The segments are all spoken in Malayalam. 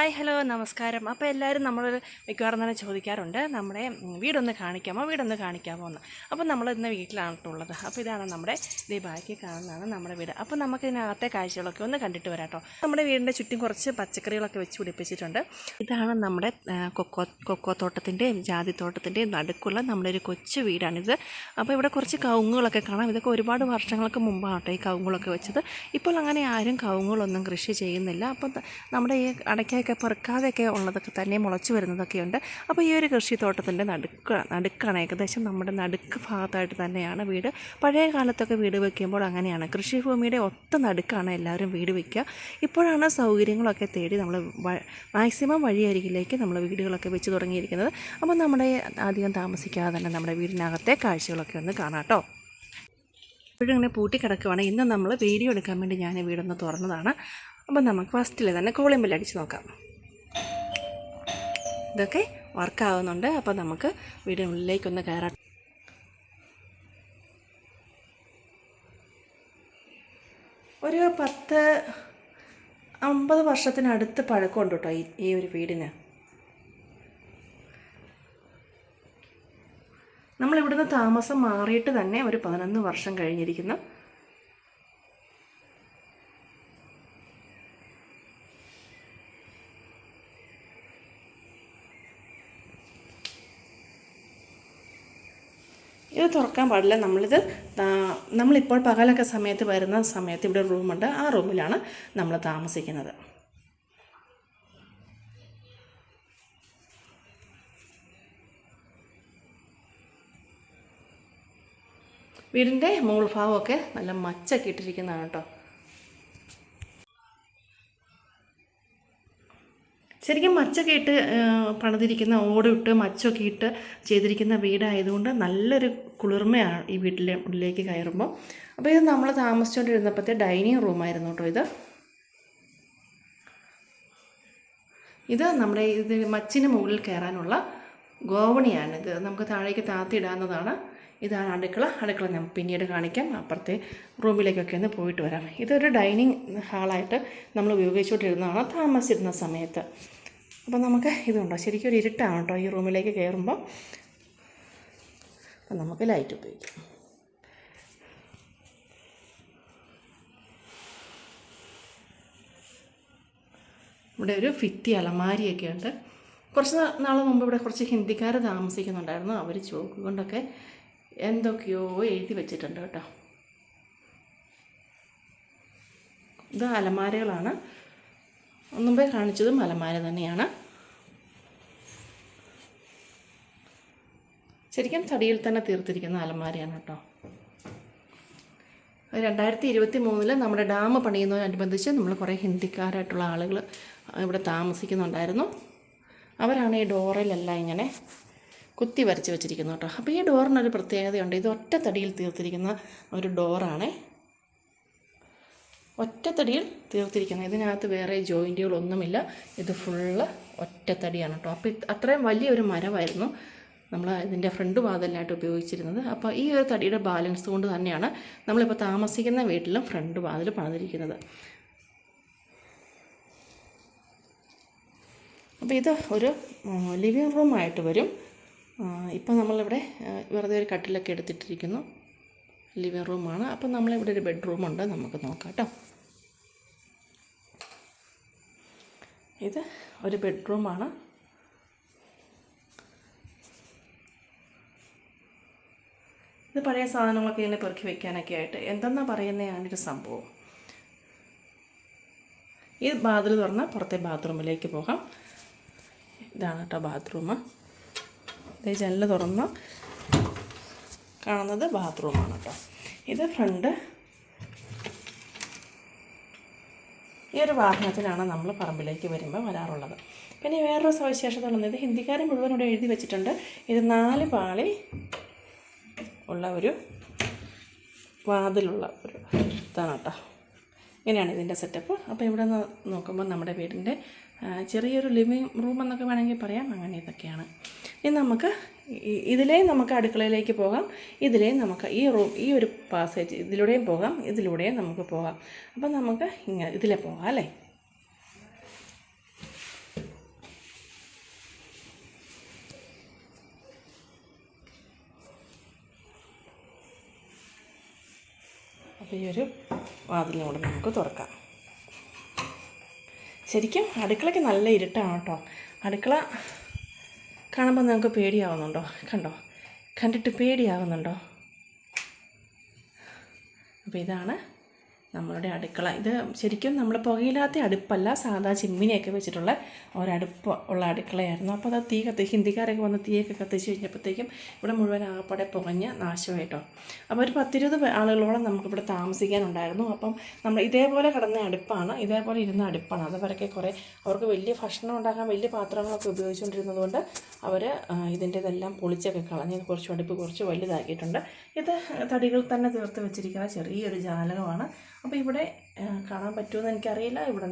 ഹായ് ഹലോ നമസ്കാരം. അപ്പോൾ എല്ലാവരും നമ്മൾ മിക്കവാറും തന്നെ ചോദിക്കാറുണ്ട് നമ്മുടെ വീടൊന്ന് കാണിക്കാമോ? വീടൊന്ന് കാണിക്കാമോ? എന്ന്. അപ്പോൾ നമ്മൾ ഇന്ന് വീട്ടിലാണ് ഉള്ളത് അപ്പോൾ ഇതാണ് നമ്മുടെ ഇത് ബാക്കി കാണുന്നതാണ് നമ്മുടെ വീട്. അപ്പോൾ നമുക്ക് ഇതിനകത്തെ കാഴ്ചകളൊക്കെ ഒന്ന് കണ്ടിട്ട് വരാം കേട്ടോ. നമ്മുടെ വീടിന്റെ ചുറ്റും കുറച്ച് പച്ചക്കറികളൊക്കെ വെച്ച് പിടിപ്പിച്ചിട്ടുണ്ട്. ഇതാണ് നമ്മുടെ കൊക്കോ കൊക്കോ തോട്ടത്തിന്റെയും ജാതി തോട്ടത്തിന്റെയും നടുക്കുള്ള നമ്മുടെ ഒരു കൊച്ചു വീടാണിത്. അപ്പോൾ ഇവിടെ കുറച്ച് കവുങ്ങുകളൊക്കെ കാണാം. ഇതൊക്കെ ഒരുപാട് വർഷങ്ങൾക്ക് മുമ്പാണ് ഈ കവുങ്ങുകളൊക്കെ വെച്ചത്. ഇപ്പോൾ അങ്ങനെ ആരും കവുങ്ങുകളൊന്നും കൃഷി ചെയ്യുന്നില്ല. അപ്പോൾ നമ്മുടെ ഈ അടയ്ക്കയൊക്കെ പെറുക്കാതെയൊക്കെ ഉള്ളതൊക്കെ തന്നെ മുളച്ച് വരുന്നതൊക്കെയുണ്ട്. അപ്പോൾ ഈ ഒരു കൃഷിത്തോട്ടത്തിന്റെ നടുക്ക് നടുക്കാണ് ഏകദേശം നമ്മുടെ നടുക്ക് ഭാഗത്തായിട്ട് തന്നെയാണ് വീട്. പഴയ കാലത്തൊക്കെ വീട് വയ്ക്കുമ്പോൾ അങ്ങനെയാണ്. കൃഷിഭൂമിയുടെ ഒത്ത നടുക്കാണ് എല്ലാവരും വീട് വയ്ക്കുക ഇപ്പോഴാണ് സൗകര്യങ്ങളൊക്കെ തേടി നമ്മൾ മാക്സിമം വഴിയരികിലേക്ക് നമ്മൾ വീടുകളൊക്കെ വെച്ച് തുടങ്ങിയിരിക്കുന്നത്. അപ്പോൾ നമ്മുടെ അധികം താമസിക്കാതെ തന്നെ നമ്മുടെ വീടിനകത്തെ കാഴ്ചകളൊക്കെ ഒന്ന് കാണാം കേട്ടോ. ഇപ്പോഴും ഇങ്ങനെ പൂട്ടി കിടക്കുവാണ് ഇന്ന് നമ്മൾ വീഡിയോ എടുക്കാൻ വേണ്ടി ഞാൻ വീടൊന്ന് തുറന്നതാണ്. അപ്പം നമുക്ക് ഫസ്റ്റിൽ തന്നെ കോളിംഗ് ബെല്ല് അടിച്ച് നോക്കാം. ഇതൊക്കെ വർക്കാവുന്നുണ്ട് അപ്പോൾ നമുക്ക് വീടിനുള്ളിലേക്കൊന്ന് കയറാം. ഒരു പത്ത് അമ്പത് വർഷത്തിനടുത്ത് പഴക്കമുണ്ട് കേട്ടോ ഈ ഈ ഒരു വീടിന്. നമ്മളിവിടുന്ന് താമസം മാറിയിട്ട് തന്നെ ഒരു പതിനൊന്ന് വർഷം കഴിഞ്ഞിരിക്കുന്നു. ഇത് തുറക്കാൻ പാടില്ല. നമ്മളിത് നമ്മളിപ്പോൾ പകലൊക്കെ സമയത്ത് വരുന്ന സമയത്ത് ഇവിടെ റൂമുണ്ട്. ആ റൂമിലാണ് നമ്മൾ താമസിക്കുന്നത്. വീടിന്റെ മുകൾ ഭാഗമൊക്കെ നല്ല മച്ചൊക്കെ ഇട്ടിരിക്കുന്നതാണ് കേട്ടോ. ശരിക്കും മച്ചൊക്കെ ഇട്ട് പണിതിരിക്കുന്ന ഓടിട്ട് മച്ചൊക്കെ ഇട്ട് ചെയ്തിരിക്കുന്ന വീടായതുകൊണ്ട് നല്ലൊരു കുളിർമയാണ് ഈ വീട്ടിലെ ഉള്ളിലേക്ക് കയറുമ്പോൾ അപ്പോൾ ഇത് നമ്മൾ താമസിച്ചുകൊണ്ടിരുന്നപ്പോഴത്തെ ഡൈനിങ് റൂമായിരുന്നു കേട്ടോ ഇത്. ഇത് നമ്മുടെ ഇത് മച്ചിന് മുകളിൽ കയറാനുള്ള ഗോവണിയാണ് ഇത്. നമുക്ക് താഴേക്ക് താത്തിയിടാവുന്നതാണ് ഇതാണ് അടുക്കള. അടുക്കള ഞാൻ പിന്നീട് കാണിക്കാം. അപ്പുറത്തെ റൂമിലേക്കൊക്കെ ഒന്ന് പോയിട്ട് വരാം. ഇതൊരു ഡൈനിങ് ഹാളായിട്ട് നമ്മൾ ഉപയോഗിച്ചുകൊണ്ടിരുന്നതാണ് താമസിച്ചിരുന്ന സമയത്ത്. അപ്പോൾ നമുക്ക് ഇതുണ്ടോ? ശരിക്കും ഒരു ഇരുട്ടാണ് കേട്ടോ ഈ റൂമിലേക്ക് കയറുമ്പോൾ അപ്പം നമുക്ക് ലൈറ്റ് ഉപയോഗിക്കാം. ഇവിടെ ഒരു ഫിറ്റി അലമാരിയൊക്കെ ഉണ്ട് കുറച്ച് നാൾ മുമ്പ് ഇവിടെ കുറച്ച് ഹിന്ദിക്കാർ താമസിക്കുന്നുണ്ടായിരുന്നു. അവർ ചോക്ക് കൊണ്ടൊക്കെ എന്തൊക്കെയോ എഴുതി വെച്ചിട്ടുണ്ട് കേട്ടോ. ഇത് അലമാരകളാണ്. മുമ്പേ കാണിച്ചത് മലമാര തന്നെയാണ്. ശരിക്കും തടിയിൽ തന്നെ തീർത്തിരിക്കുന്ന അലമാരയാണ് കേട്ടോ. രണ്ടായിരത്തി ഇരുപത്തി മൂന്നിൽ നമ്മുടെ ഡാം പണിയുന്നതിനനുബന്ധിച്ച് നമ്മൾ കുറേ ഹിന്ദിക്കാരായിട്ടുള്ള ആളുകൾ ഇവിടെ താമസിക്കുന്നുണ്ടായിരുന്നു. അവരാണ് ഈ ഡോറിലെല്ലാം ഇങ്ങനെ കുത്തി വരച്ച് വെച്ചിരിക്കുന്നത് കേട്ടോ. അപ്പോൾ ഈ ഡോറിനൊരു പ്രത്യേകതയുണ്ട്. ഇത് ഒറ്റ തടിയിൽ തീർത്തിരിക്കുന്ന ഒരു ഡോറാണേ. ഒറ്റത്തടിയിൽ തീർത്തിരിക്കുന്നത്. ഇതിനകത്ത് വേറെ ജോയിന്റുകളൊന്നുമില്ല ഇത് ഫുള്ള് ഒറ്റത്തടിയാണ് കേട്ടോ. അപ്പോൾ അത്രയും വലിയൊരു മരമായിരുന്നു നമ്മൾ ഇതിന്റെ ഫ്രണ്ട് വാതിലിനായിട്ട് ഉപയോഗിച്ചിരുന്നത്. അപ്പോൾ ഈ ഒരു തടിയുടെ ബാലൻസ് കൊണ്ട് തന്നെയാണ് നമ്മളിപ്പോൾ താമസിക്കുന്ന വീട്ടിലും ഫ്രണ്ട് വാതിൽ പണിതിരിക്കുന്നത്. അപ്പോൾ ഇത് ഒരു ലിവിങ് റൂമായിട്ട് വരും. ഇപ്പം നമ്മളിവിടെ വെറുതെ ഒരു കട്ടിലൊക്കെ എടുത്തിട്ടിരിക്കുന്നു. ലിവിങ് റൂമാണ്. അപ്പം നമ്മളിവിടെ ഒരു ബെഡ്റൂമുണ്ട്. നമുക്ക് നോക്കാം കേട്ടോ. ഇത് ഒരു ബെഡ്റൂമാണ് ഇത് പഴയ സാധനങ്ങളൊക്കെ ഇങ്ങനെ പെറുക്കി വെക്കാനൊക്കെ ആയിട്ട്. എന്തെന്നാ പറയുന്നതാണ് ഒരു സംഭവം. ഈ ബാത്റൂം തുറന്നാൽ പുറത്തെ ബാത്റൂമിലേക്ക് പോകാം. ഇതാണ് കേട്ടോ ബാത്റൂം. ഇത് ജനൽ തുറന്ന് കാണുന്നത് ബാത്റൂമാണ് കേട്ടോ. ഇത് ഫ്രണ്ട് ഈ ഒരു വാഹനത്തിലാണ് നമ്മൾ പറമ്പിലേക്ക് വരുമ്പോൾ വരാറുള്ളത്. പിന്നെ വേറൊരു സവിശേഷത ഉള്ളത് ഇത് ഹിന്ദിക്കാരൻ മുഴുവൻ ഇവിടെ എഴുതി വെച്ചിട്ടുണ്ട്. ഇത് നാല് പാളി ഉള്ള ഒരു വാതിലുള്ള ഒരു ഇതാണ് കേട്ടോ. ഇങ്ങനെയാണ് ഇതിന്റെ സെറ്റപ്പ് അപ്പോൾ ഇവിടെ നിന്ന് നോക്കുമ്പോൾ നമ്മുടെ വീടിന്റെ ചെറിയൊരു ലിവിങ് റൂം എന്നൊക്കെ വേണമെങ്കിൽ പറയാം. അങ്ങനെ ഇതൊക്കെയാണ്. ഇനി നമുക്ക് ഇതിലേ നമുക്ക് അടുക്കളയിലേക്ക് പോകാം. ഇതിലേ നമുക്ക് ഈ റൂം ഈ ഒരു പാസേജ് ഇതിലൂടെയും പോകാം. ഇതിലൂടെയും നമുക്ക് പോകാം. അപ്പം നമുക്ക് ഇങ്ങനെ ഇതിലെ പോകാം അല്ലേ? അപ്പോൾ ഈ ഒരു വാതിലിനോട് നമുക്ക് തുറക്കാം. ശരിക്കും അടുക്കളയ്ക്ക് നല്ല ഇരുട്ടാണ് കേട്ടോ. അടുക്കള കാണുമ്പോൾ നിങ്ങൾക്ക് പേടിയാവുന്നുണ്ടോ? കണ്ടോ? കണ്ടിട്ട് പേടിയാവുന്നുണ്ടോ? അപ്പോൾ ഇതാണ് നമ്മളുടെ അടുക്കള. ഇത് ശരിക്കും നമ്മൾ പുകയില്ലാത്ത അടുപ്പല്ല സാധാ ചിമ്മിനിയൊക്കെ വെച്ചിട്ടുള്ള ഒരടുപ്പ് ഉള്ള അടുക്കളയായിരുന്നു. അപ്പോൾ അത് തീ കത്തി ഹിന്ദിക്കാരൊക്കെ വന്ന് തീയൊക്കെ കത്തിച്ച് കഴിഞ്ഞപ്പോഴത്തേക്കും ഇവിടെ മുഴുവൻ ആകപ്പാടെ പുകഞ്ഞ് നാശമായിട്ടോ. അപ്പോൾ ഒരു പത്തിരുപത് ആളുകളോളം നമുക്കിവിടെ താമസിക്കാനുണ്ടായിരുന്നു. അപ്പം നമ്മൾ ഇതേപോലെ കിടന്ന അടുപ്പാണ് ഇതേപോലെ ഇരുന്ന അടുപ്പാണ്. അതുവരൊക്കെ കുറേ അവർക്ക് വലിയ ഭക്ഷണം ഉണ്ടാക്കാൻ വലിയ പാത്രങ്ങളൊക്കെ ഉപയോഗിച്ചുകൊണ്ടിരുന്നതുകൊണ്ട് അവർ ഇതിന്റെതെല്ലാം പൊളിച്ചൊക്കെ കളഞ്ഞ് കുറച്ച് അടുപ്പ് കുറച്ച് വലുതാക്കിയിട്ടുണ്ട്. ഇത് തടികൾ തന്നെ തീർത്ത് വെച്ചിരിക്കുന്ന ചെറിയൊരു ജാലകമാണ്. അപ്പോൾ ഇവിടെ കാണാൻ പറ്റുമെന്ന് എനിക്കറിയില്ല. ഇവിടെ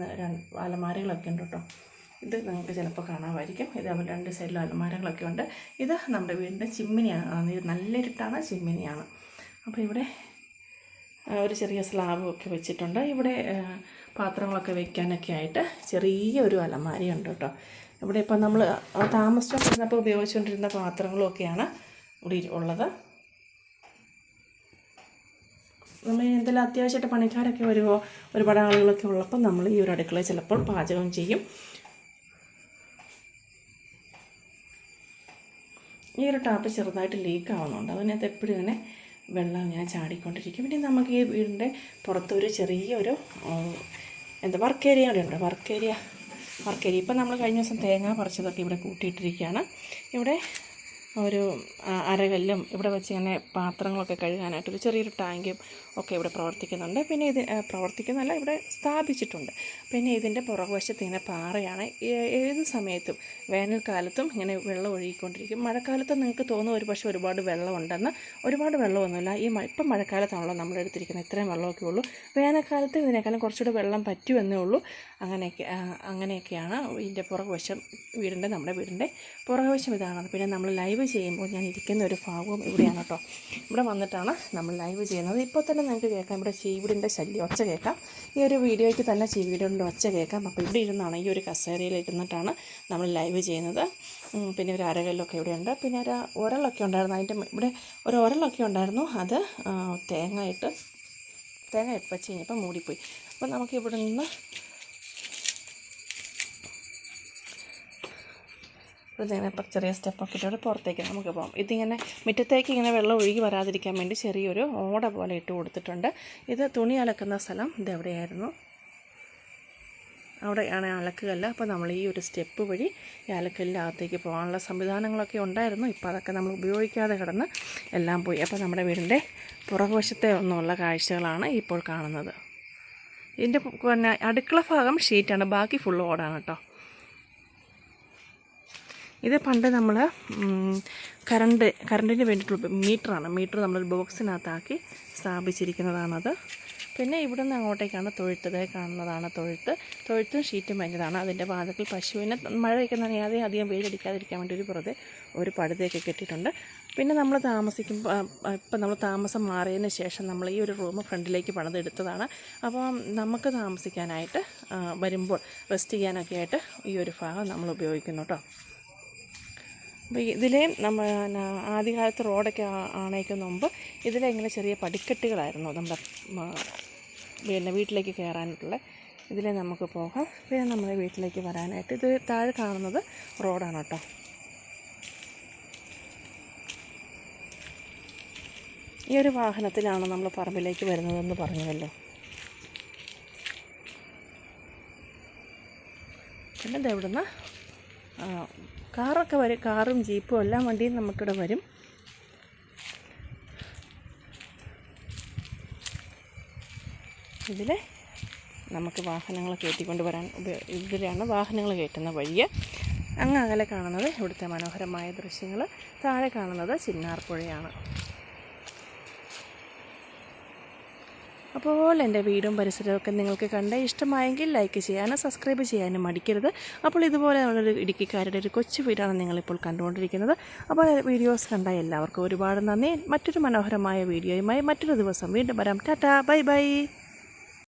അലമാരകളൊക്കെ ഉണ്ട് കേട്ടോ ഇത് നിങ്ങൾക്ക് ചിലപ്പോൾ കാണാമായിരിക്കും. ഇത് അവർ രണ്ട് സൈഡിലും അലമാരകളൊക്കെ ഉണ്ട്. ഇത് നമ്മുടെ വീടിന്റെ ചിമ്മിനിയാണ്. ഇത് നല്ലൊരിട്ടാണ് ചിമ്മിനിയാണ്. അപ്പോൾ ഇവിടെ ഒരു ചെറിയ സ്ലാബും ഒക്കെ വെച്ചിട്ടുണ്ട്. ഇവിടെ പാത്രങ്ങളൊക്കെ വെക്കാനൊക്കെ ആയിട്ട് ചെറിയൊരു അലമാരയുണ്ട് കേട്ടോ ഇവിടെ ഇപ്പം നമ്മൾ താമസിച്ചുകൊണ്ടിരുന്നപ്പോൾ ഉപയോഗിച്ചുകൊണ്ടിരുന്ന പാത്രങ്ങളൊക്കെയാണ് ഇവിടെ ഉള്ളത്. നമ്മൾ എന്തെങ്കിലും അത്യാവശ്യമായിട്ട് പണിക്കാരൊക്കെ വരുമോ? ഒരുപാട് ആളുകളൊക്കെ ഉള്ളപ്പോൾ നമ്മൾ ഈ ഒരു അടുക്കളയിൽ ചിലപ്പോൾ പാചകം ചെയ്യും. ഈ ഒരു ടാപ്പ് ചെറുതായിട്ട് ലീക്ക് ആവുന്നുണ്ട്. അതിനകത്ത് എപ്പോഴും ഇങ്ങനെ വെള്ളം ഇങ്ങനെ ചാടിക്കൊണ്ടിരിക്കും. പിന്നെ നമുക്ക് ഈ വീടിന്റെ പുറത്തൊരു ചെറിയൊരു എന്താ വർക്ക് ഏരിയ കൂടെ ഉണ്ട്. വർക്ക് ഏരിയ വർക്ക് ഏരിയ ഇപ്പം നമ്മൾ കഴിഞ്ഞ ദിവസം തേങ്ങ പറിച്ചതൊക്കെ ഇവിടെ കൂട്ടിയിട്ടിരിക്കുകയാണ്. ഇവിടെ ഒരു അരകല്ലും ഇവിടെ വെച്ച് ഇങ്ങനെ പാത്രങ്ങളൊക്കെ കഴുകാനായിട്ട് ഒരു ചെറിയൊരു ടാങ്കും ഒക്കെ ഇവിടെ പ്രവർത്തിക്കുന്നുണ്ട്. പിന്നെ ഇത് പ്രവർത്തിക്കുന്നല്ല ഇവിടെ സ്ഥാപിച്ചിട്ടുണ്ട്. പിന്നെ ഇതിന്റെ പുറകുവശത്ത് ഇങ്ങനെ പാറയാണ്. ഏത് സമയത്തും വേനൽക്കാലത്തും ഇങ്ങനെ വെള്ളം ഒഴുകിക്കൊണ്ടിരിക്കും. മഴക്കാലത്ത് നിങ്ങൾക്ക് തോന്നും ഒരു പക്ഷേ ഒരുപാട് വെള്ളമുണ്ടെന്ന് ഒരുപാട് വെള്ളമൊന്നുമില്ല. ഈ ഇപ്പം മഴക്കാലത്താണല്ലോ നമ്മൾ എടുത്തിരിക്കുന്നത് ഇത്രയും വെള്ളമൊക്കെ ഉള്ളൂ. വേനൽക്കാലത്ത് ഇതിനേക്കാളും കുറച്ചുകൂടെ വെള്ളം പറ്റുമെന്നേ ഉള്ളൂ. അങ്ങനെയൊക്കെ അങ്ങനെയൊക്കെയാണ് ഇതിന്റെ പുറകുവശം വീടിന്റെ നമ്മുടെ വീടിന്റെ പുറകുവശം ഇതാണ്. പിന്നെ നമ്മൾ ലൈവ് ചെയ്യുമ്പോൾ ഞാൻ ഇരിക്കുന്ന ഒരു ഭാഗവും ഇവിടെയാണ് കേട്ടോ. ഇവിടെ വന്നിട്ടാണ് നമ്മൾ ലൈവ് ചെയ്യുന്നത്. ഇപ്പോൾ തന്നെ നിങ്ങൾക്ക് കേൾക്കാം. ഇവിടെ ചീവിടിന്റെ ശല്യം. ഒച്ച കേൾക്കാം. ഈ ഒരു വീഡിയോയ്ക്ക് തന്നെ ചീവിടിന്റെ ഒച്ച കേൾക്കാം. അപ്പോൾ ഇവിടെ ഇരുന്നാണ് ഈ ഒരു കസേരയിൽ ഇരുന്നിട്ടാണ് നമ്മൾ ലൈവ് ചെയ്യുന്നത്. പിന്നെ ഒരു അരകല്ലൊക്കെ ഇവിടെയുണ്ട്. പിന്നെ ഒരു ഉരളൊക്കെ ഉണ്ടായിരുന്നു. അതിന്റെ ഇവിടെ ഒരു ഉരളൊക്കെ ഉണ്ടായിരുന്നു. അത് തേങ്ങ ഇട്ട് തേങ്ങ ഇട്ട് വെച്ച് കഴിഞ്ഞപ്പോൾ മൂടിപ്പോയി. അപ്പോൾ നമുക്ക് ഇവിടെ നിന്ന് ഇതിങ്ങനെ ചെറിയ സ്റ്റെപ്പൊക്കെ ഇട്ടിട്ട് പുറത്തേക്ക് നമുക്ക് പോകാം. ഇതിങ്ങനെ മുറ്റത്തേക്ക് ഇങ്ങനെ വെള്ളം ഒഴുകി വരാതിരിക്കാൻ വേണ്ടി ചെറിയൊരു ഓട പോലെ ഇട്ട് കൊടുത്തിട്ടുണ്ട്. ഇത് തുണി അലക്കുന്ന സ്ഥലം ഇതെവിടെയായിരുന്നു അവിടെയാണ് അലക്കുകല്ല്. അപ്പോൾ നമ്മൾ ഈ ഒരു സ്റ്റെപ്പ് വഴി ഈ അലക്കല്ലിന്റെ അകത്തേക്ക് പോകാനുള്ള സംവിധാനങ്ങളൊക്കെ ഉണ്ടായിരുന്നു. ഇപ്പോൾ അതൊക്കെ നമ്മൾ ഉപയോഗിക്കാതെ കിടന്ന് എല്ലാം പോയി. അപ്പോൾ നമ്മുടെ വീടിന്റെ പുറകുവശത്തെ ഒന്നുമുള്ള കാഴ്ചകളാണ് ഇപ്പോൾ കാണുന്നത്. ഇതിന്റെ പിന്നെ അടുക്കള ഭാഗം ഷീറ്റാണ് ബാക്കി ഫുൾ ഓടാണ് കേട്ടോ. ഇത് പണ്ട് നമ്മൾ കറണ്ട് കറണ്ടിന് വേണ്ടിയിട്ടുള്ള മീറ്ററാണ്. മീറ്റർ നമ്മൾ ബോക്സിനകത്താക്കി സ്ഥാപിച്ചിരിക്കുന്നതാണത്. പിന്നെ ഇവിടെ നിന്ന് അങ്ങോട്ടേക്കാണ് തൊഴുത്ത്. കാണുന്നതാണ് തൊഴുത്ത്. തൊഴുത്തും ഷീറ്റും വേണ്ടതാണ് അതിന്റെ വാതിക്കൽ പശുവിനെ മഴയൊക്കെ നനയാതെ അധികം വെയിലടിക്കാതിരിക്കാൻ വേണ്ടി ഒരു പുറത്തെ ഒരു പടുതയൊക്കെ കെട്ടിയിട്ടുണ്ട്. പിന്നെ നമ്മൾ താമസിക്കുമ്പോൾ ഇപ്പം നമ്മൾ താമസം മാറിയതിന് ശേഷം നമ്മൾ ഈ ഒരു റൂം ഫ്രണ്ടിലേക്ക് പണിതെടുത്തതാണ്. അപ്പോൾ നമുക്ക് താമസിക്കാനായിട്ട് വരുമ്പോൾ റെസ്റ്റ് ചെയ്യാനൊക്കെ ആയിട്ട് ഈ ഒരു ഭാഗം നമ്മൾ ഉപയോഗിക്കുന്നു കേട്ടോ. അപ്പോൾ ഇതിലെ നമ്മൾ ആദ്യകാലത്ത് റോഡൊക്കെ ആ- ആണേക്കുന്ന മുമ്പ് ഇതിലെ ഇങ്ങനെ ചെറിയ പടിക്കെട്ടുകളായിരുന്നു നമ്മുടെ പിന്നെ വീട്ടിലേക്ക് കയറാനായിട്ടുള്ള ഇതിലെ നമുക്ക് പോകാം. പിന്നെ നമ്മുടെ വീട്ടിലേക്ക് വരാനായിട്ട് ഇത് താഴെ കാണുന്നത് റോഡാണ് കേട്ടോ. ഈ ഒരു വാഹനത്തിലാണ് നമ്മൾ പറമ്പിലേക്ക് വരുന്നതെന്ന് പറഞ്ഞതല്ലോ? പിന്നെ ഇതെവിടുന്ന കാറൊക്കെ വരും. കാറും ജീപ്പും എല്ലാം വണ്ടിയും നമുക്കിവിടെ വരും. ഇതിൽ നമുക്ക് വാഹനങ്ങൾ കയറ്റിക്കൊണ്ട് വരാൻ ഇതിലാണ് വാഹനങ്ങൾ കയറ്റുന്ന വഴിയെ. അങ്ങ് അകലെ കാണുന്നത് ഇവിടുത്തെ മനോഹരമായ ദൃശ്യങ്ങൾ താഴെ കാണുന്നത് ചിന്നാർപ്പുഴയാണ് അപ്പോൾ എന്റെ വീടും പരിസരമൊക്കെ നിങ്ങൾക്ക് കണ്ട ഇഷ്ടമായെങ്കിൽ ലൈക്ക് ചെയ്യാനും സബ്സ്ക്രൈബ് ചെയ്യാനും മടിക്കരുത്. അപ്പോൾ ഇതുപോലെ ഉള്ളൊരു ഇടുക്കിക്കാരുടെ ഒരു കൊച്ചു വീടാണ് നിങ്ങളിപ്പോൾ കണ്ടുകൊണ്ടിരിക്കുന്നത്. അപ്പോൾ വീഡിയോസ് കണ്ട എല്ലാവർക്കും ഒരുപാട് നന്ദി. മറ്റൊരു മനോഹരമായ വീഡിയോയുമായി മറ്റൊരു ദിവസം വീണ്ടും വരാം. Tata bye bye.